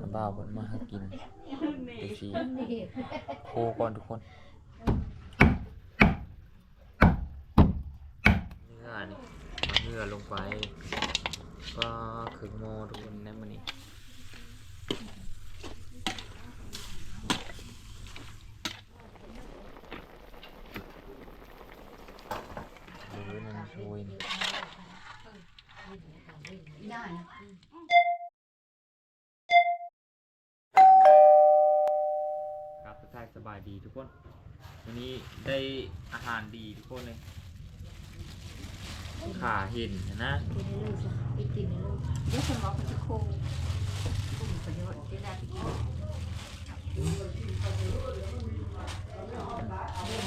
น้ำบ่าวเพิ่นมาหากินดูสิโคก่อนทุกคนเนื้อนี่มาเนื้อลงไปก็ครึ่งโมทุกคนนะมันนี้หรือมันช่วยนี่ ได้นะ ครับทักทายสบายดีทุกคน วันนี้ได้อาหารดีทุกคนเลยขาเห็นนะกินเลยสิอีกกินเลยเดี๋ยวฉันบอกมันจะโค้งกุ้งประโยชน์ที่ได้ไปกิน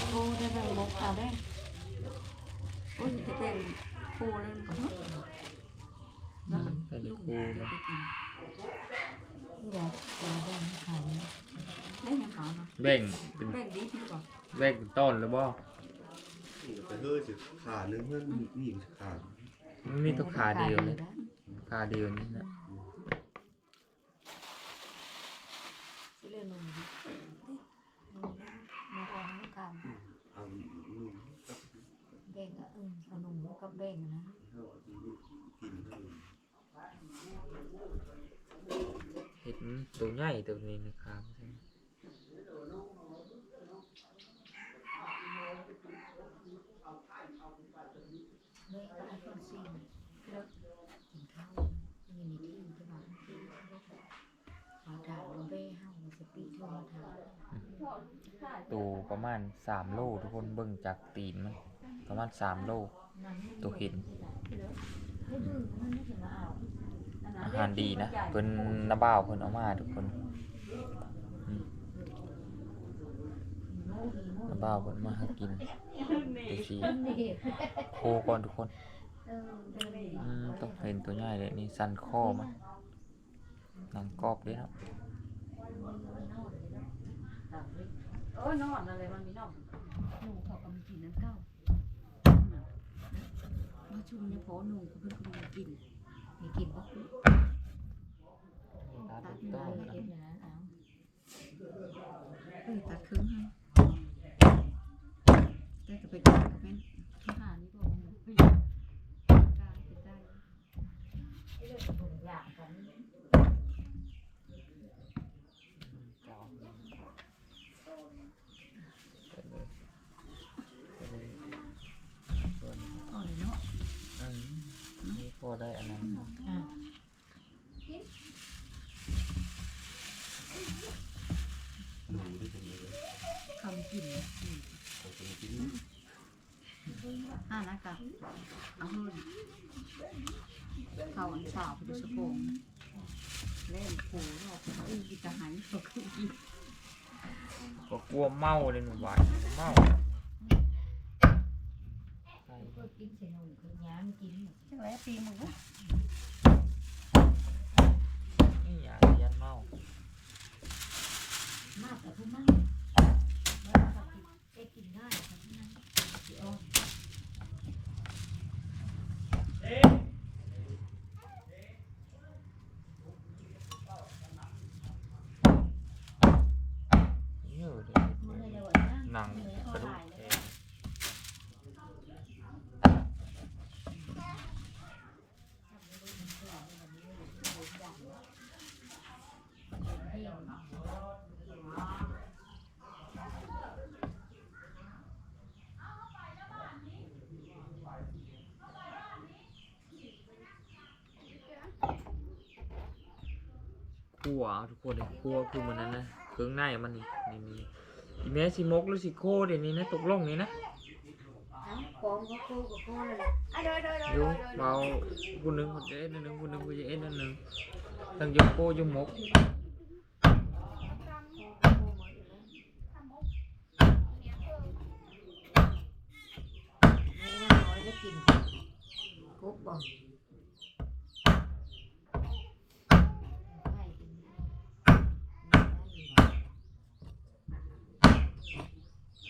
โค้งได้ไหมมกเอาได้โอ้ยจะเป็นโค้งเลยมันก็เป็นลูกครูเดี๋ยวนะไปกิน อยากจะได้ขายได้ยังขาวเนาะแบ่งเป็นแบ่งดีที่ก่อนแบ่งเป็นต้นหรือบ่ไปเฮ้ยสิขาหนึงเพื่อนมีมีขามันมีตัวขาเดียวเลยขาเดียวนี่นะเรื่องนมดินมาเอาน้กันเอาลูกแบ่งก็เออขนมกับแบ่งนะกินเท่าเห็น ตัวใหญ่ตัวนี้นะครับไม่ก็ไอ้คนสิ่งแล้วกินข้าวมีในที่ที่ว่าเขาถามว่าเบ้เฮาสปีดโทรมาถามตัวประมาณสามโลทุกคนเบิ่งจากตีนมันประมาณสามโลตัวเห็นให้ดื้ อมันไม่ถึงมาเอาอาหารดีนะเพิ่นน้าบ่าวเพิ่นเอามาทุกคนอืมโม่หีโม่น้าบ่าวเพิ่นมาหากินดูสินี่โคก่อนทุกคนเออเดินอืมต้องเห็นตัวใหญ่เลยนี่สันคอมันหนังกรอบเลยครับโอ้ยนอนอะไรมันมีนอนหนูเขากำลังกินน้ำเก้ามาชุมเนี่ยพอหนูเพิ่นก็มีกิน มีกินบ่ตัดตัดต้ได้นเก็บนะเอาเออตัดครึ่งให้ได้ก็ไปกินกับแม่นที่หานี่บอกว่าเฮ้ยการกินได้อยากกันอ๋อเลยเนาะอืมนี่พอได้อันนั้นอะ หนูได้เป็นเลย คำกินเนี่ยอืม เขาจะมากิน อ่านะคะเอาเฮินเข้าอันสาวไปดูสะโพกเล่นโผล่รอบอุ้ยกินจะหายก็คือกินก็กลัวเมาเลยหนูหวานเมาใช่ก็กินเสร็จหนูคือย้ำกินจังไรปีมือนี่อย่ายันเมา มากแต่ผู้มากแล้วถ้ากินเอ็กินได้ครับนั้นสิเอา เยอะเลย มือเดียวนะ หนังกระดูกแข็ง ขัวเอาทุกคนเลยขัวคือมันนั้นนะเครื่องในมันนี่นี่มีอีแม่สิมกหรือสิโคเดี๋ยวนี้นะตกลงนี่นะฟ้องก็คู่กับคู่เลยอยู่เบาผู้หนึงคนจะเอ็นอันหนึงผู้หนึงคนจะเอ็นอันหนึงทั้งยกโคยกมกไม่น่าน้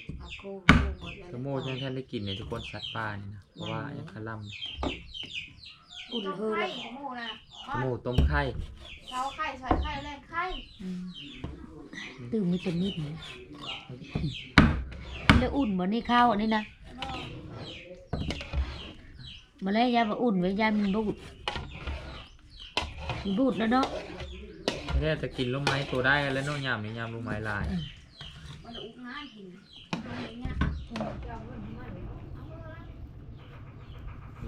อยจะกินคุกบ่คู่คู่หมดเลยสมโมยังท่านได้กินเนี่ยทุกคนสัตว์ป่านี่นะเพราะว่ายังคาล่อุ่นเฮือไข่เลยหมูนะำสมโมต้มไข่เช้าไข่ใส่ไข่ตื่มมิตรมิดนี่แล้วอุ่นบ่นี่ข้าวอันนี้นะมาแล้วยาบ่อุ่นไว้ยามันบูดมันบูดแล้วเนาะไม่ได้จะกินลูกไม้ตัวได้แล้วเน้องยามนี่ยามลูกไม้ลายมันอุ้งง่ายกิน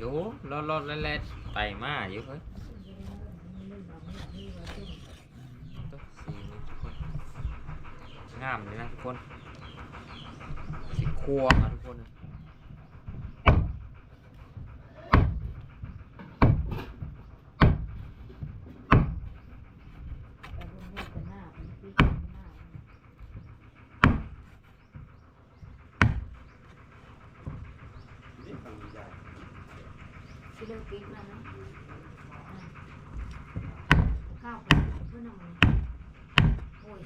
ดูรอดรอดแล่นๆไต่มาอยู่เฮ้ยงามเลยนะทุกคน สิครัวอะทุกคนนะ สิเลิกปิดมาเนาะข้าวเพื่อนเอามาโอ้ย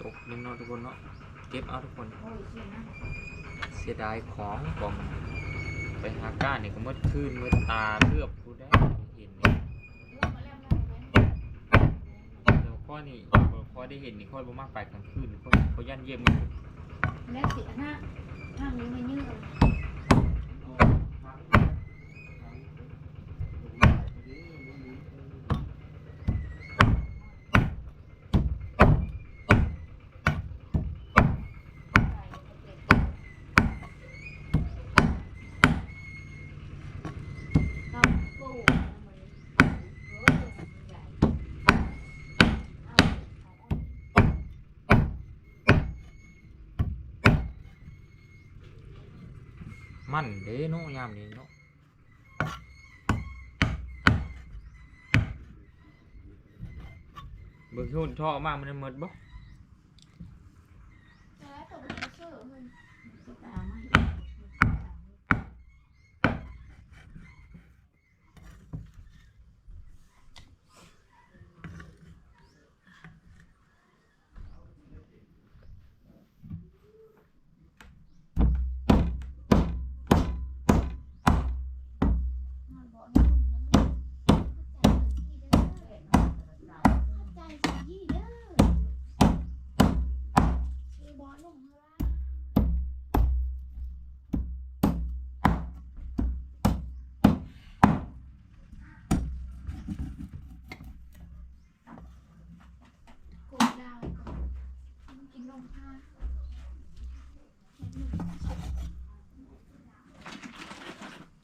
ตก นิดหน่อทุกคนเนาะเก็บเอาทุกคน เสียดายของบองไปหาก้านนี่ก็มืดคืนมืดตาเลือบกูได้เห็นเนี่เดี๋ยวข้อนี่ข้อได้เห็นนี่ข้อบ่มากไปกลางคืนข้อข้อยันเยี่ยมมันแล้วสินะห้างนี้ไม่ยืด มันเด้เนาะยามนี้เนาะเบิ่งหุ่นท่อมากมันหมดบ่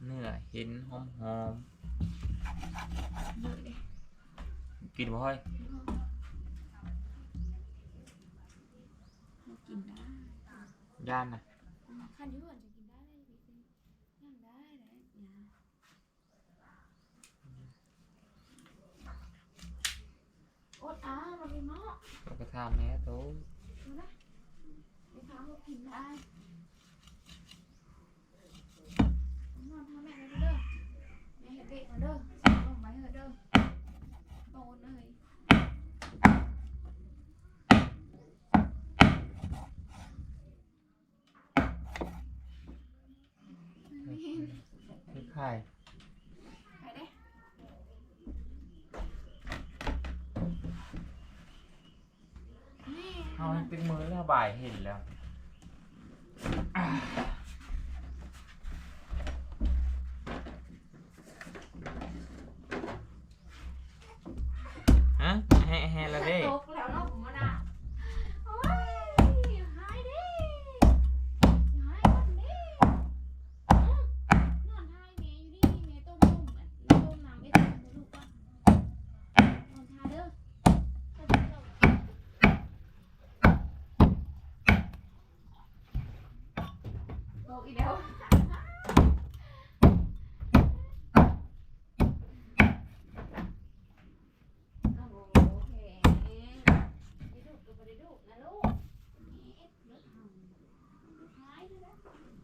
เนื้อเห็นหอมหอมๆกินบ่ค่อยกินได้ย่านนะคันที่ว่าจะกินได้เลยพี่นั่งได้เลยอดอ้าเราไปเนาะเราก็ทานแน่โต ไปถามว่ากินได้นอนทำแม่เลยเด้อแม่เห็ดเด็กมาเด้อลงไปเถอะเด้อโตเลยนี่ไข่ไปเด้แม่ เอาให้ตึงมือแล้วบ่ายเห็นแล้ว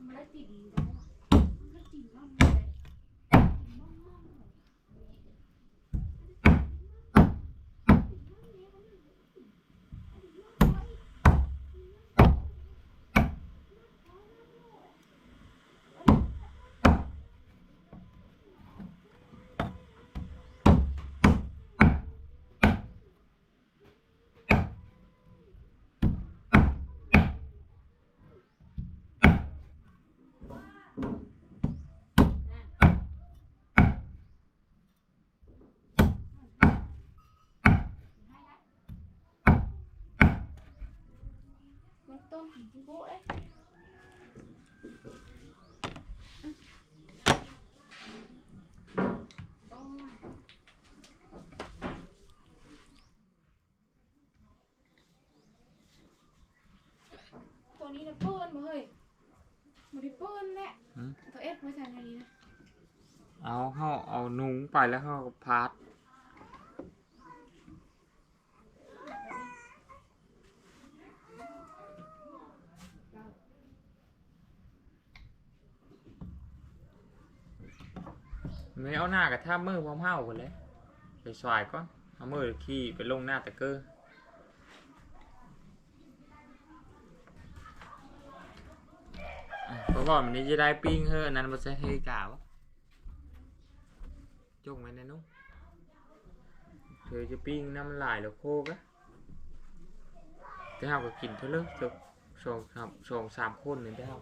Ngerti di dalam. Ngerti mama. มันต้นโบ๊ะเลยโอ้ยตัวนี้นะเปิ้ลมาเฮ้ยมาดิเปิ้ลแหละหืมตัวเอสมาใส่ในนี้นะเอาเข้าเอานุ้งไปแล้วเข้าพาร์ท ไม่เอาหน้ากับท่ามือพร้อมเห่ากันเลยไปสวายก่อนเอามือขี่ไปลงหน้าตะเกอร์อะเพราะว่ามันนี้จะได้ปิ้งเฮ้ออันนั้นมันจะเฮกาวจงไว้ในนู้นเธอจะปิ้งน้ำลายแล้วโคกะแต่เฮาก็กินเท่าเลยจบสองครับสองสามคนนี่ได้เฮา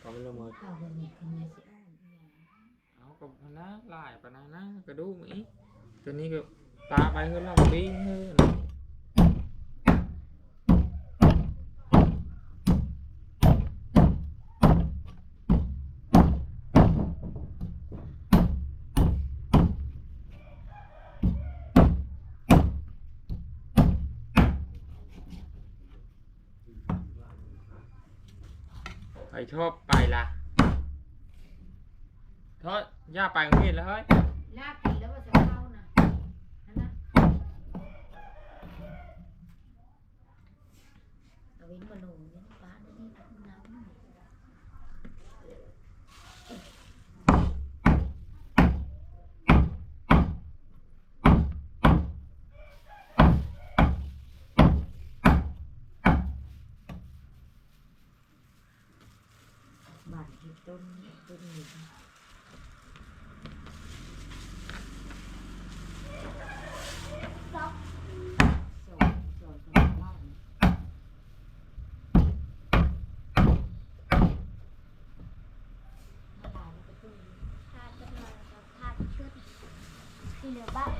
ก็ไม่ละเมิดข้าวบะหมี่คือ กับนะหลายปะนะนะกระดูกอีตัวนี้ก็ปลาไปเฮ้ยเราปิ้งเฮ้ยนะใครชอบไปล่ะทอด ย่าไปโรงเรียนแล้วเฮ้ย ลาบกินแล้วว่าจะเข้านะนั่นนะเอาเว้นมาลงเนี่ยป้าเนี่ยนี่น้ำ บ้านที่ต้นต้นนี้สอนสอนคนบ้าน ทาจะมากับทาชุดที่ เหลือบ้าง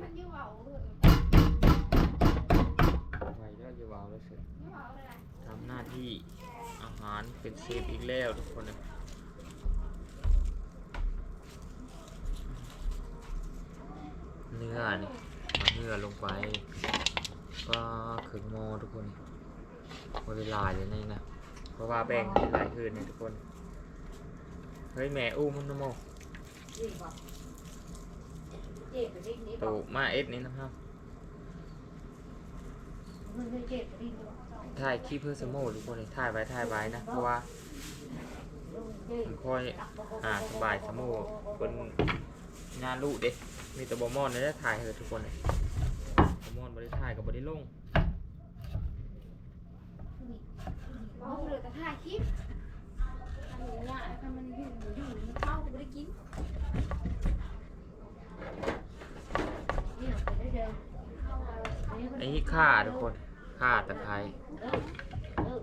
มันยิ่เบาเลยไว้แล้วจะวางแล้วเสร็จยิ่เบาเลยนะทำหน้าที่อาหารเป็นเชฟอีกแล้วทุกคนนะเนื้อนี่มาเนื้อลงไป ก็ขึงโมทุกคนหมเวลาเลยนี่นะ เพราะว่าแบ่งหลายคืนนี่ทุกคน เฮ้ยแม่อู้มันนะโมเจ๊บอกเจ๊กับเด็กนี้บอตูมาเอ็ดนี่นะครับถ่ายคลิปเพื่อสโมทุกคนเลยถ่ายไว้ถ่ายไว้นะ เพราะว่าค่อยอ่าสบายสโมเป็นงานลูกเด็มีแต่บอมอนได้ถ่ายเหอะทุกคนเลย อนบริถ่ายกับบริลงเบาเหลยแต่ถ่ายคลิปอันนี้เนี่ยถ้ามันอยู่อยู่มันเข้าก็ไม่ได้กินนี่ยไปได้เดิมเข้ามาอ้นี่ข่าทุกคนข่าตะไคร้เออเออ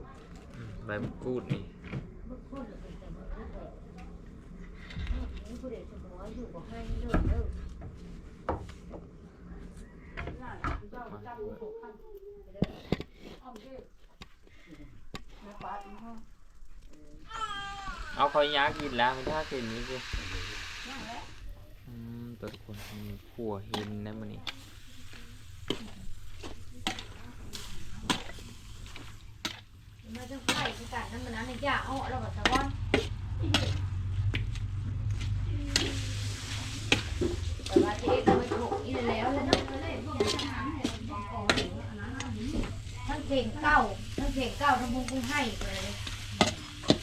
ใบมะกรูดนี่มึงพูดเลยแต่มึงพูดเลยนี่ผู้เด็กสมออยู่บอกให้เลิกเลิก เอาคอยยากินแล้วมันถ้ากินนี้สิอืมตัวทุกคนมีขัวเห็นนะมันนี่มาจะไฟกันนั่นมันนั้นในยาเอาเราแบบตะวันแต่ว่าเจ๊ก็ไม่ถูกอีแล้วแล้วนะทั้งเพลงเก่า ทั้งเพลงเก่าทั้งมุงกุ้งให้เลย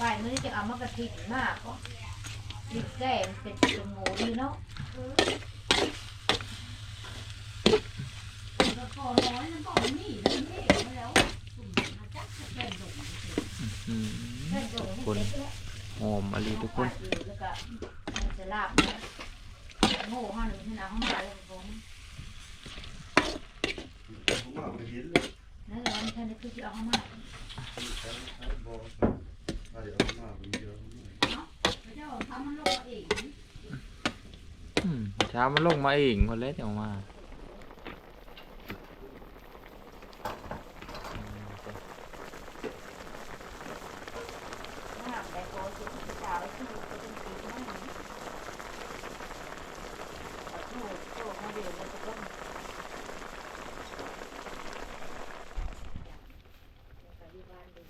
ฝ่ายมือจะเอามากระถิ่นมากก็ดิบแก่มันเป็นเป็นหมูดีเนาะอืมแค่โดนคนหอมอะไรทุกคนแล้วก็จะลาบโง่ห้าหนึ่งที่น้าห้องมาเลยผม ผมว่าไปเห็นเลยนั่นละมันแค่นี้คือที่เอาเข้ามาบอกเดี๋ยวเอามาผมเจอเจ้าทำมันลงมาเองอืมเช้ามันลงมาเองคนเล็กออกมา ห้ามแต่โกสุดสาวที่อยู่ก็เป็นปีนั่นโอ้โหมาเดี๋ยวมันจะต้องปฏิบัติดี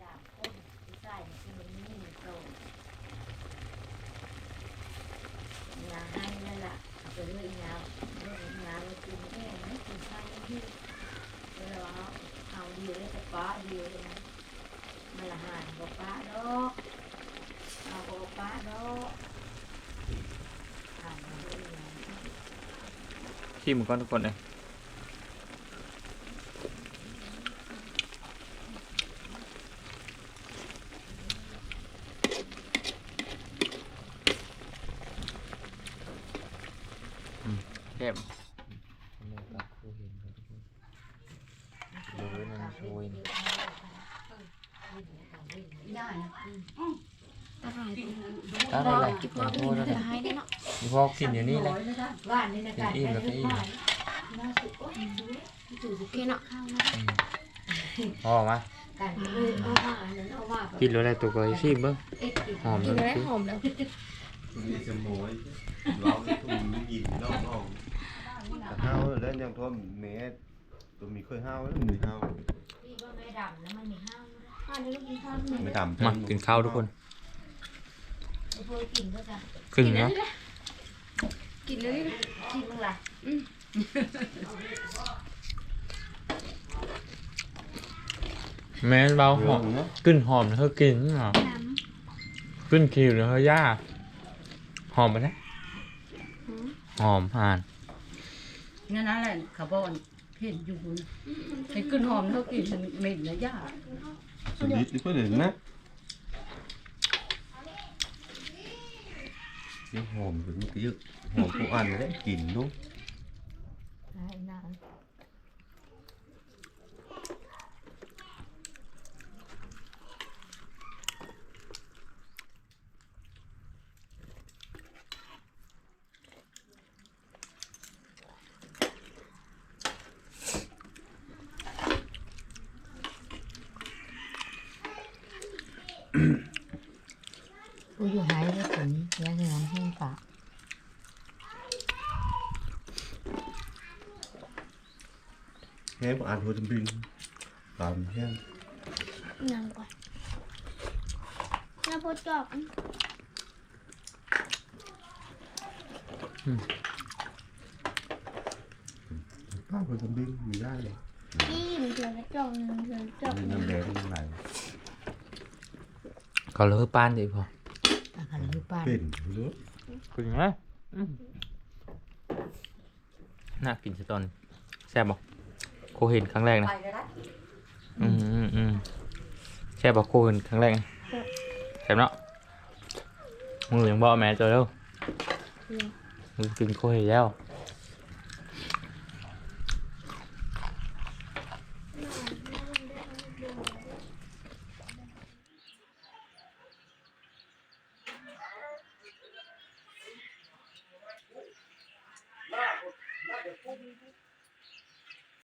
สามคนที่ใส่ที่มันนี่โตยาให้นั่นแหละเอาไปเรื่อยยาวเรื่อยยาวกินแค่ไม่กินไส้ที่เวลาเอาเดียวแล้วจะป้าเดียวเลยนะ มาละหานบอกป้าดอกเอาบอกป้าดอกอ่านมาเรื่อย ทีมก่อนทุกคนเลยอืมเข้มดูนั่นช่วยนี่ ได้นะ อะไร ตั้งอะไร กิน มา น้ำ พูดแล้ว จะ นะ ให้ได้เนาะ พอกินอยู่นี่แหละ บ้านนี่นะการอิ่มแล้วก็อิ่มน่าสุดก็อิ่มด้วยจู่โอเคเนาะข้าวนะอืมพอมาการเลยเอาว่าอันนั้นเอาว่ากินแล้วอะไรตัวก็ชิมเบิ้งเอ็ดกินหอมกิแล้นวแล้วสิหอมแล้วมีสมอยเราตุ้มไม่ยินน้องน้องแต่ห้าวแล้วยังทอมเมตตัวมีค่อยห้าวแล้วมีห้าวพี่ว่าไม่ดำแล้วมันมีห้าวข้าวนี้ลูกกินข้าวหนึ่งไม่ดำมากินข้าวทุกคนไอ้พวกกินก็จะขึ้นเนาะ กินเลยกินมึงล่ะแม่นเบาหหออมมเนาะกลิ่นหอมเธอกินเหรอน้กลิ่นคิวเธอย่าหอมไปนะหอมผ่านนั่นนั่นแหละเขาบอกว่าเห็นอยู่บนไอ้กลิ่นหอมเท่ากินเหม็นนะย่าสุดฤทธิ์นี่เพื่อนเห็นนะยังหอมถึงเมื่อกี้ หอมผู้อันเลยกลิ่นดู ได้นะ กูอยู่หายได้ผลยังไงน้ำแห้งปาก แห้งอ่านหัวจำบินตามแห้งำน้ำก่อนน้ำพดจอกป้าหัวจำบินมีได้เลยนี่หนึ่งเดือนละจอกหนึ่งเดือนละจอกมีน้ำแดงน้ำไหลก็เลยป้านดีพออาหารอยู่บ้านเป็นเยอะกินไหมอืมน่ากินสตอนแซ่บบอก โคเห็นครั้งแรกนะ ไปก็ได้อืมอืมอืมแซ่บบอกโคเห็นครั้งแรกนะแซ่บเนาะมือยังบอกแม่เจอแล้วมือกินโคเห็นแล้ว